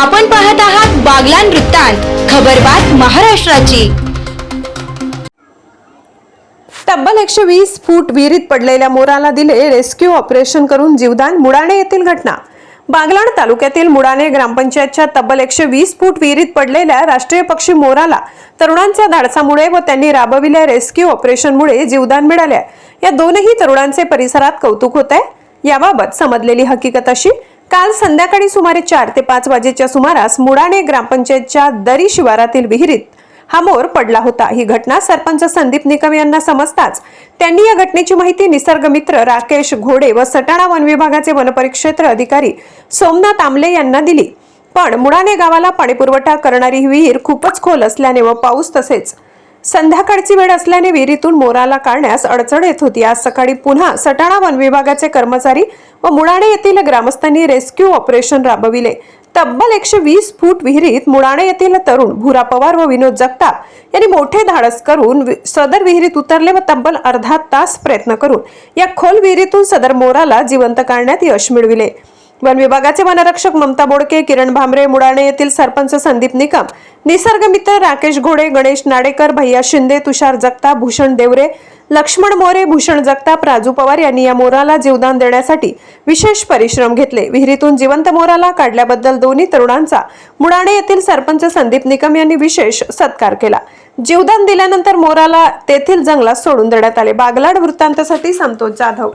आपण पाहत आहात बागलान वृत्तांत खबरबात महाराष्ट्राची. तब्बल एकशे वीस फूट विहिरीत पडलेल्या मोराला दिले रेस्क्यू ऑपरेशन करून जीवदान मुडाणे येथील घटना. बागलाण तालुक्यातील मुडाणे ग्रामपंचायतच्या तब्बल एकशे वीस फूट विहिरीत पडलेल्या राष्ट्रीय पक्षी मोराला तरुणांच्या धाडसामुळे व त्यांनी राबविल्या रेस्क्यू ऑपरेशनमुळे जीवदान मिळाले. या दोनही तरुणांचे परिसरात कौतुक होत आहे याबाबत समजलेली हकीकत अशी काल संध्याकाळी सुमारे चार ते पाच वाजेच्या सुमारास मुडाणे ग्रामपंचायतच्या दरी शिवारातील विहिरीत हा मोर पडला होता. ही घटना सरपंच संदीप निकम यांना समजताच त्यांनी या घटनेची माहिती निसर्गमित्र राकेश घोडे व सटाणा वन विभागाचे वनपरिक्षेत्र अधिकारी सोमनाथ आमले यांना दिली. पण मुडाणे गावाला पाणीपुरवठा करणारी ही विहीर खूपच खोल असल्याने व पाऊस तसेच संध्याकाळची वेळ असल्याने विहिरीतून मोराला काढण्यास अडचण येत होती. आज सकाळी पुन्हा सटाणा वन विभागाचे कर्मचारी व मुळाणे येथील ग्रामस्थांनी रेस्क्यू ऑपरेशन राबविले. तब्बल एकशे वीस फूट विहिरीत मुळाणे येथील तरुण भुरा पवार व विनोद जगताप यांनी मोठे धाडस करून वि- सदर विहिरीत उतरले व तब्बल अर्धा तास प्रयत्न करून या खोल विहिरीतून सदर मोराला जिवंत काढण्यात यश मिळविले. वन विभागाचे वनरक्षक ममता बोडके किरण भामरे मुडाणे येथील सरपंच संदीप निकम निसर्ग मित्र राकेश घोडे गणेश नाडेकर भैया शिंदे तुषार जगता भूषण देवरे लक्ष्मण मोरे भूषण जगताप राजू पवार यांनी या मोराला जीवदान देण्यासाठी विशेष परिश्रम घेतले. विहिरीतून जिवंत मोराला काढल्याबद्दल दोन्ही तरुणांचा मुडाणे येथील सरपंच संदीप निकम यांनी विशेष सत्कार केला. जीवदान दिल्यानंतर मोराला तेथील जंगलात सोडून देण्यात आले. बागलाड वृत्तांतासाठी संतोष जाधव.